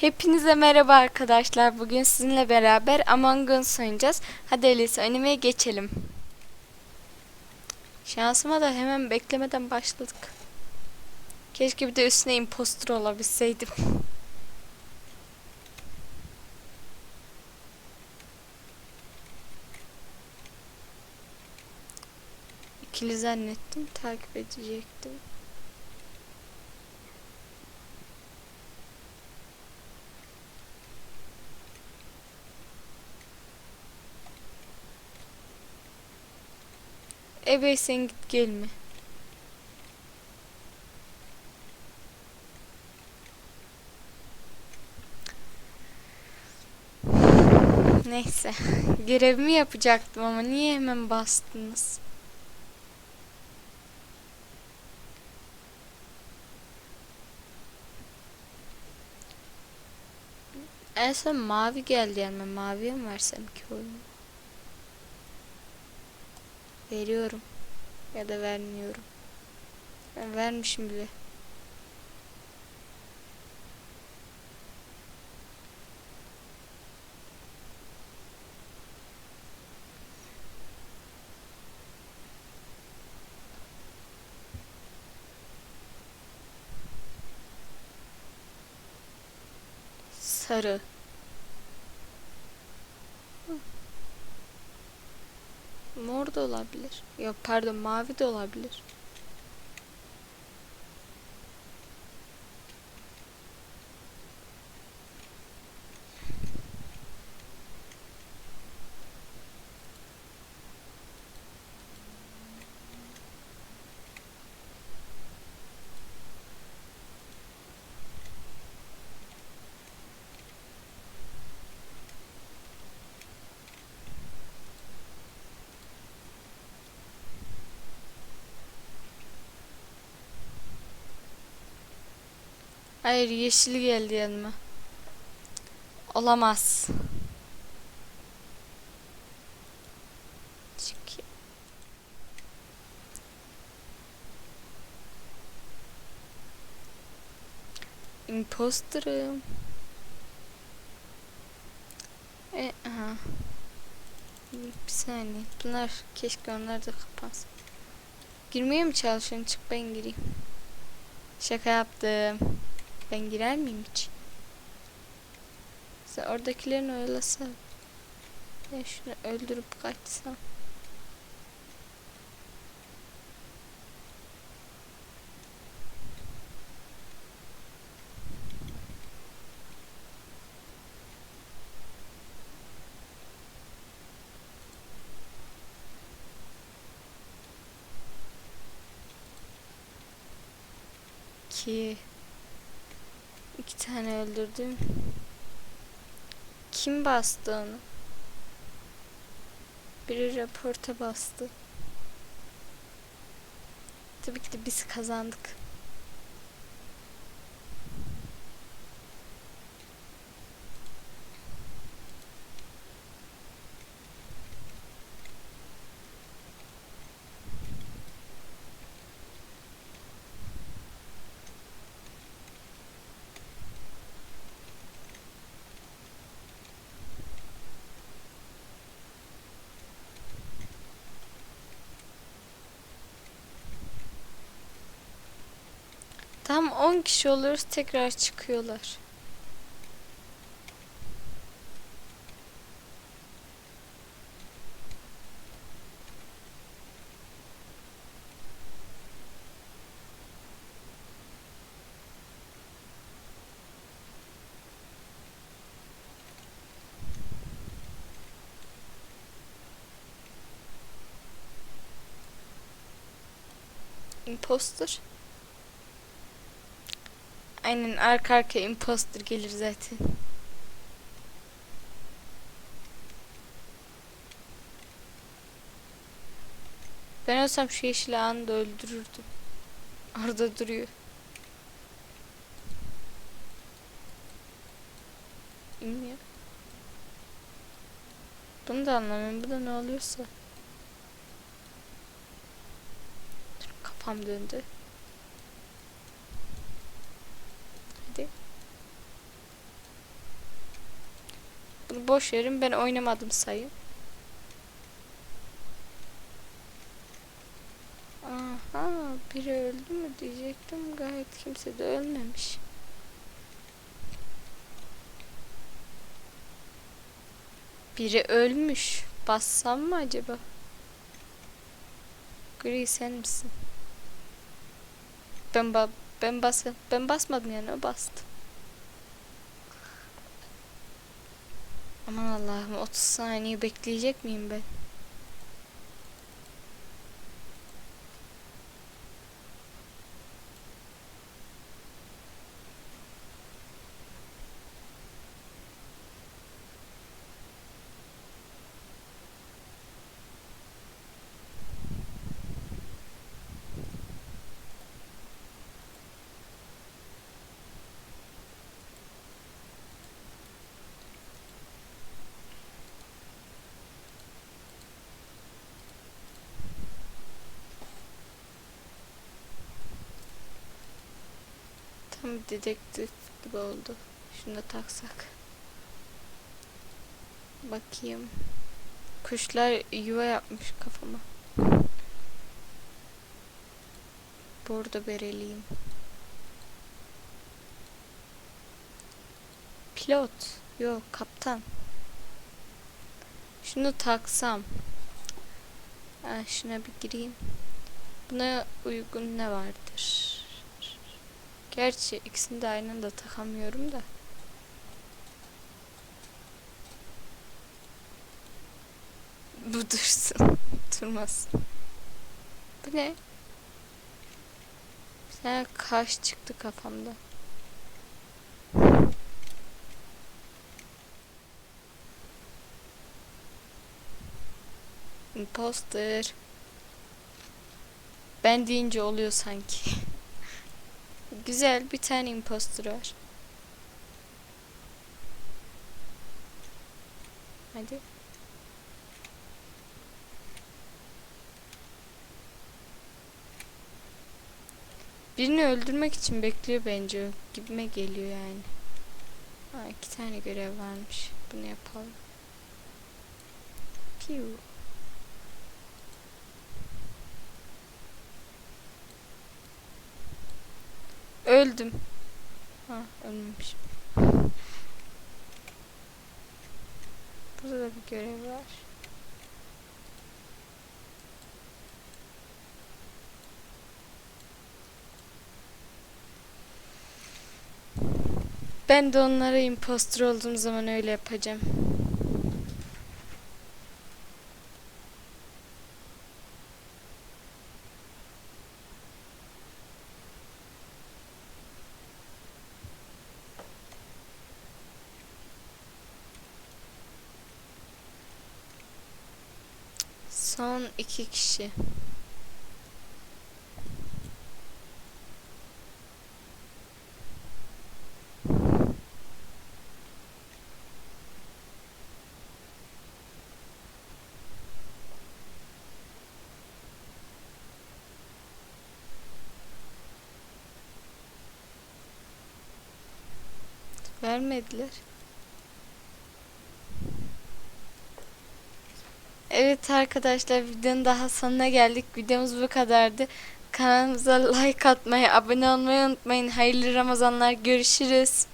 Hepinize merhaba arkadaşlar. Bugün sizinle beraber Among Us oynayacağız. Hadi öyleyse oynamaya geçelim. Şansıma da hemen beklemeden başladık. Keşke bir de üstüne impostor olabilseydim. İkili zannettim. Takip edecektim. Ebe sen git gelme. Neyse. Görevimi yapacaktım ama niye hemen bastınız? En son mavi geldi yani maviye mi versem ki oyunu? Veriyorum. Ya da vermiyorum. Ben vermişim bile. Sarı. Mor da olabilir. Yok pardon mavi de olabilir. Hayır yeşil geldi yanıma. Olamaz. Çünkü imposterım. E, aha. Bir saniye. Bunlar keşke onlar da kapansın. Girmeye mi çalışıyorsun? Çık ben gireyim. Şaka yaptım. Ben girer miyim hiç? Sen oradakilerini oyalasan. Ben şunu öldürüp kaçsam. Ki iki tane öldürdüm. Kim bastı onu? Biri raporta bastı. Tabii ki de biz kazandık. Tam 10 kişi oluyoruz tekrar çıkıyorlar. Imposter. Aynen arka arka imposter gelir zaten. Ben olsam şu yeşil anı da öldürürdüm. Orada duruyor. İnmiyor. Bunu da anlamıyorum. Bu da ne oluyorsa. Dur, Kafam döndü. Hadi. Bunu boş verin ben oynamadım sayı. Aha biri öldü mü diyecektim gayet kimse de ölmemiş. Biri ölmüş. Bassam mı acaba? Gri sen misin? Ben ba ben bas ben basmadım yani o bastı. Aman Allah'ım 30 saniye bekleyecek miyim ben? Tam dedektif gibi oldu. Şunu da taksak. Bakayım. Kuşlar yuva yapmış kafama. Bordo bereliyim. Pilot. Yok kaptan. Şunu taksam. Ha, şuna bir gireyim. Buna uygun ne vardır? Gerçi ikisini de aynı anda takamıyorum da. Bu dursun. Durmaz. Bu ne? Bir tane kaş çıktı kafamda. Imposter. Ben deyince oluyor sanki. Güzel bir tane imposter var. Hadi. Birini öldürmek için bekliyor bence. Gibime geliyor yani. Ha, iki tane görev varmış. Bunu yapalım. Piu. Öldüm. Ha, ölmemişim. Burada da bir görev var. Ben de onlara impostor olduğum zaman öyle yapacağım. Son iki kişi. Vermediler. Evet arkadaşlar videonun daha sonuna geldik. Videomuz bu kadardı. Kanalımıza like atmayı, abone olmayı unutmayın. Hayırlı Ramazanlar. Görüşürüz.